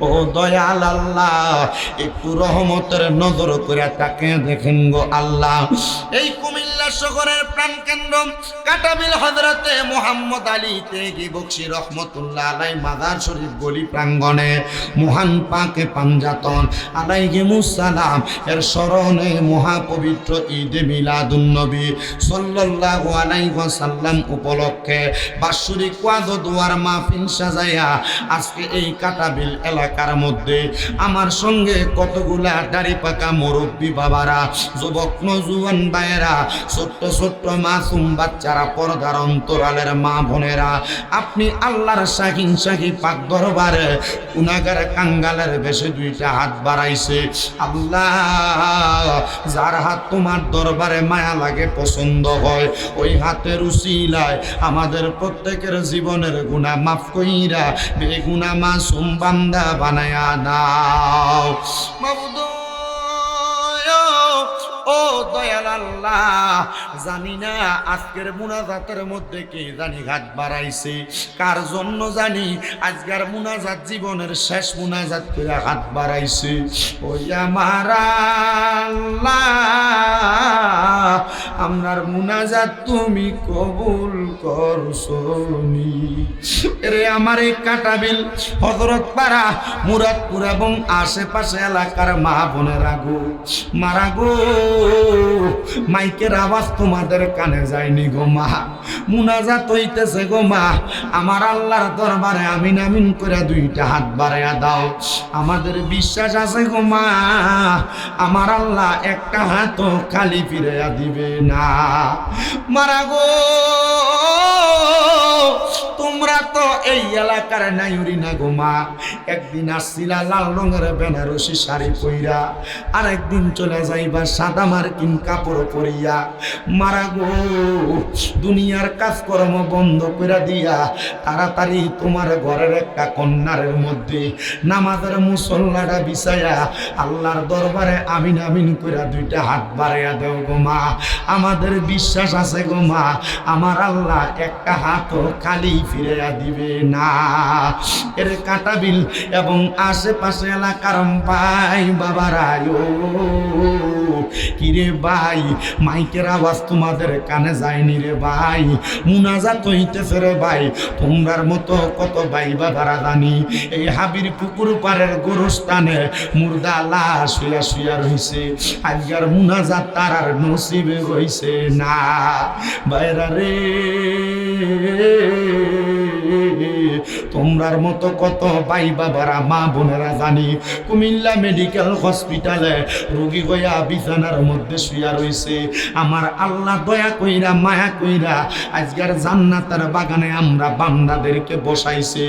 ও দয়াল আল্লাহ একটু রহমতের নজর করে তাকে দেখেন গো আল্লাহ। এই কুমিল্লা শহরের প্রাণ কেন্দ্র কাটাবিল হজরতে মোহাম্মদ আলী তেগি বক্সি রহমতুল্লাহ আলাই মাদার শরীফ গলি প্রাঙ্গণে মহান পাকে পাঞ্জাতন এর স্মরণে মহাপবিত্র মিলাদুন্নবী উপলক্ষে দুয়ার আজকে এই কাটাবিল এলাকার মধ্যে আমার সঙ্গে কতগুলা দাড়ি পাকা মুরব্বী বাবারা, যুবক নজুয়ান ভাইয়েরা ছোট্ট ছোট্ট মাসুম বাচ্চারা পর্দার অন্তরালের মা বোনেরা, আপনি আল্লাহর শাহিন শাহি পাক দরবারে উনাগার কাঙ্গালের বেশে দুইটা হাত বাড়াইছে। আল্লাহ, যার হাত তোমার দরবারে মায়া লাগে, পছন্দ হয়, ওই হাতের উসিলায় আমাদের প্রত্যেকের জীবনের গুণা মাফ কইরা বেগুনা মাসুম বান্দা বানায়া দাও। মাবুদ ও দয়াল আল্লাহ, জানি না আজকের মুনাজাতের মধ্যে কে জানি ঘাট বাড়াইছে। কার জন্য জানি আজকের মুনাজাত জীবনের শেষ মুনাজাত করে হাত বাড়াইছে। ওই আমার আল্লাহ আমরার মুনাজাত তুমি কবুল করছনি রে আমার এই কাটাবিল হজরত পাড়া, মুরাদপুর এবং আশেপাশে এলাকার মা বোনেরা গো। মারা গো, মাইকের আওয়াজ তোমাদের কানে যায়নি গো মা। মুনাজাত হইতেছে গো মা। আমার আল্লাহর দরবারে আমিন আমিন করে দুইটা হাত বাড়াইয়া দাও। আমাদের বিশ্বাস আছে গো মা। আমার আল্লাহ একটা হাত খালি ফিরাইয়া দিবে না। মারা গো। এই এলাকার নাইউরি না গো মা। একদিন আসছিলা লাল রঙের বেনারসি শাড়ি পইরা আর একদিন চলে যাইবা সাদা মার্কিন কাপড় পরিয়া। মারা গো, দুনিয়ার কাজকর্ম বন্ধ করে দিয়া, তাড়াতাড়ি তোমার ঘরের একটা কন্যারের মধ্যে নামাজের মুসল্লাটা বিছায়া আল্লাহর দরবারে আমিন আমিন করে দুইটা হাত বাড়াইয়া দেও গো মা। আমাদের বিশ্বাস আছে গো মা, আমার আল্লাহ একটা হাতও খালি ফিরে দিবে। না। এর কাটাবিল এবং আশেপাশে এলাকার ভাই বাবারায়ও কিরে ভাই, মাইকের আওয়াজ তোমাদের কানে যায়নি রে ভাই। মুনাজাত হইতেছে রে ভাই, তোমরার মতো কত ভাই বাবারা জানি। এই হাবির পুকুর পাড়ের গোরস্থানে মুর্দা লাশ শুয়া শুয়া রইছে। আজকার মুনাজাত তার আর নসিবে হইছে না। বাইরা রে। তোমরার মতো কত ভাই বাবারা, মা বোনেরা জানি। কুমিল্লা মেডিকেল হসপিটালে রোগী গয়া বিছানার মধ্যে শুয়া রইছে। আমার আল্লাহ দয়া কইরা, মায়া কইরা আজকের জান্নাতের বাগানে আমরা বান্দাদেরকে বসাইছে।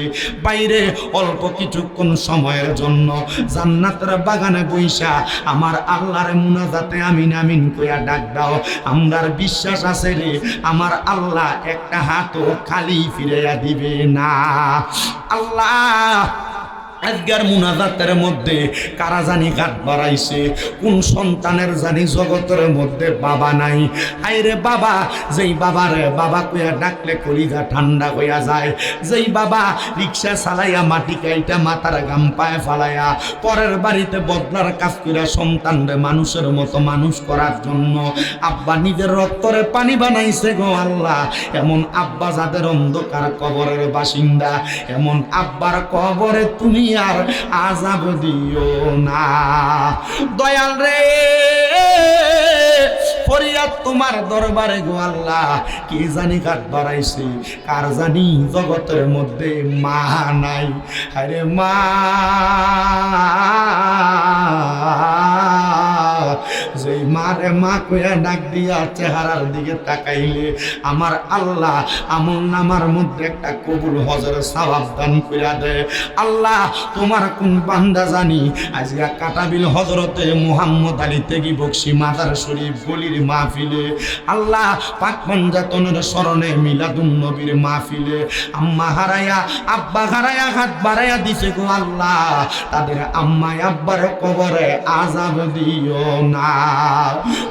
বাইরে অল্প কিছুক্ষণ সময়ের জন্য জান্নাতের বাগানে বইসা আমার আল্লাহর মুনাজাতে আমিন আমিন কইয়া ডাক দাও। আমরার বিশ্বাস আছে রে, আমার আল্লাহ একটা হাতও খালি ফিরাইয়া দিবে না। আল্লাহ আজকের মুনাজাতের মধ্যে কারা জানি ঘাট বাড়াইছে? কোন সন্তানের জানি জগতের মধ্যে বাবা নাই? আইরে বাবা, যেই বাবারে বাবা কইয়া ডাকলে কলিজা ঠান্ডা হইয়া যায়। যেই বাবা রিক্সা চালাইয়া মাটি কাইটা মাথার গাম পায়ে ফালাইয়া পরের বাড়িতে বদলার কাজ কইরা সন্তানরে মানুষের মতো মানুষ করার জন্য আব্বা নিজের রক্তরে পানি বানাইছে গো আল্লাহ। এমন আব্বা যাদের অন্ধকার কবরের বাসিন্দা, এমন আব্বার কবরে তুমি আর আজাব দিও না। দয়াল রে, ফরিয়াদ তোমার দরবারে গো আল্লাহ, কে জানি কাঠ বাড়াইছে, কার জানি জগতের মধ্যে মা নাই। আরে মা। মারে মা কইয়া ডাক দিয়া চেহারার দিকে তাকাইলে আমার আল্লাহ আমল নামার মধ্যে একটা কবুল হজর সওয়াব দান কইরা দে আল্লাহ, তোমার কোন বান্দা জানি আজকে কাটাবিল হজরতে মুহাম্মদ আলী তেগি বক্সি মাদার শরীফ গলির মাহফিলে। আল্লাহ, পাক পঞ্জাতনের স্মরণে মিলাদুন নবীর মাহফিলে। আম্মা হারায়া, আব্বা হারায়া, হাত বাড়াইয়া দিছে গো আল্লাহ। তাদের আম্মা আব্বার কবরে আজাব দিও না।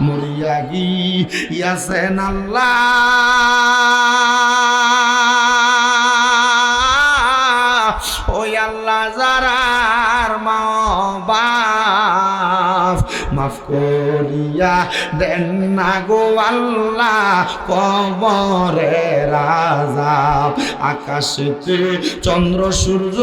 মরিয়া গিয়াছেন আল্লাহ। ওই আল্লাহ যারার মা বাপ মাফ করিয়া দেন না গো আল্লাহ কবরে রাজা আকাশেতে চন্দ্র, সূর্য,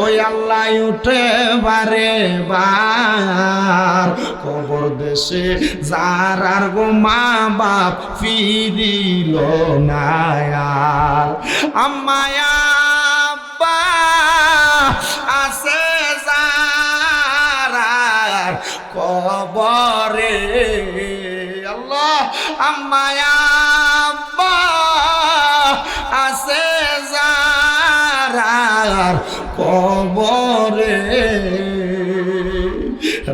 ওই আল্লাহ উঠে বারে বার। কবর দেশে যারার গো মা বাপ ফিরিল না আর। আম্মায়া আব্বা, আছে কবরে আল্লাহ আম্মায়া আসে যারার কবরে।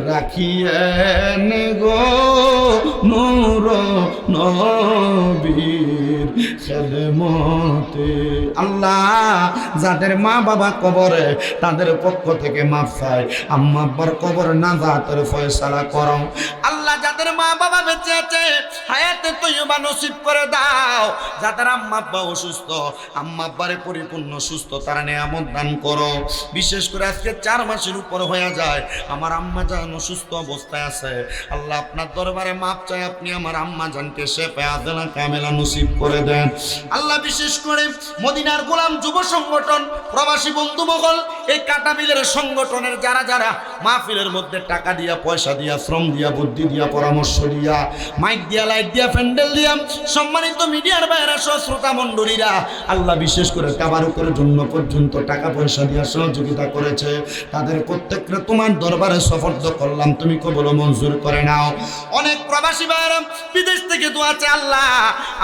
রাখিয়েন গো নূর আল্লাহ যাদের মা বাবা কবরে, তাদের পক্ষ থেকে মাফ চায় আম্মা আব্বার কবর না যাতের ফয়সালা করো বেঁচে আছে, হায়াতে তৈবা নসিব করে দাও। যাদের আম্মা আব্বা অসুস্থ, আম্মা আব্বারে পরিপূর্ণ সুস্থ, তারা নিয়ামত দান করো। বিশেষ করে আজকে চার মাসের উপর হয়ে যায়, আমার আম্মা জান অসুস্থ অবস্থায় আছে। আল্লাহ আপনার দরবারে মাপ চাই আপনি আমার আম্মা জানকে সে পেয়াদেলা কামেলা নসিব করে দেন। আল্লাহ বিশেষ করে মদিনার গোলাম যুব সংগঠন, প্রবাসী বন্ধু মহল এই কাটাবিলের সংগঠনের যারা যারা মাহফিলের মধ্যে টাকা দিয়া, পয়সা দিয়া, শ্রম দিয়া, বুদ্ধি দিয়া, পরামর্শ দিয়া, মাইক দিয়া, লাইট দিয়া, প্যান্ডেল দিয়া, সম্মানিত মিডিয়ার বাইরা সহ শ্রোতা আল্লাহ বিশেষ করে তাবারুকের জন্য পর্যন্ত টাকা পয়সা দিয়া সহযোগিতা করেছে। তাদের প্রত্যেকটা তোমার দরবারে সফর্দ করলাম, তুমি কবল মঞ্জুর করে নাও। অনেক প্রবাসী ভাইরা বিদেশ থেকে দোয়াছে আল্লাহ,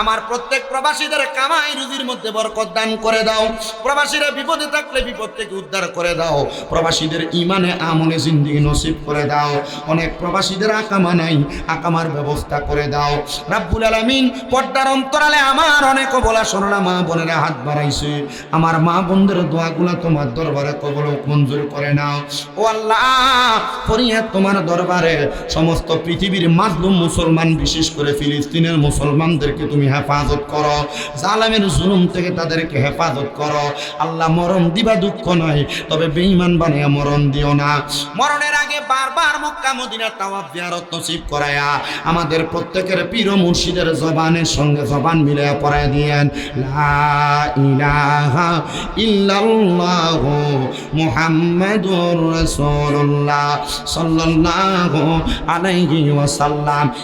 আমার প্রত্যেক প্রবাসীদের কামাই রুজির মধ্যে বরকত দান করে দাও। প্রবাসীরা বিপদে থাকলে বিপদ থেকে উদ্ধার করে দাও। প্রবাসীদের ইমানে আমলে জিন্দিগি নসিব করে দাও। অনেক প্রবাসীদের আকামা নাই, আকামার ব্যবস্থা করে দাও। রাব্বুল আলামিন পর্দার অন্তরালে আমার অনেক বলা শোনা মা বোনেরা হাত বাড়াইছে। আমার মা বোনদের দোয়াগুলা তোমার দরবারে কবল মঞ্জুর করে নাও। ও আল্লাহ তোমার দরবারে সমস্ত পৃথিবীর মাজলুম মুসলমান, বিশেষ করে ফিলিস্তিনের মুসলমানদেরকে তুমি হেফাজত করো। জালামের জুলুম থেকে তাদেরকে হেফাজত করো। আল্লাহ মরণ দিবা দুঃখ নয় তবে বেঈমান বানিয়ে মরণ দিও না। মরণের আগে বারবার মক্কা মদিনা তাওয়াব জিয়ারত নসিব করায়া আমাদের প্রত্যেকের পীর মুর্শিদের জবানের সঙ্গে জবান মিলাইয়া পড়ায় দিয়েন, লা ইলাহা ইল্লাল্লাহ মুহাম্মাদুর রাসূলুল্লাহ সাল্লাল্লাহু আলাইহি ওয়াসাল্লাম।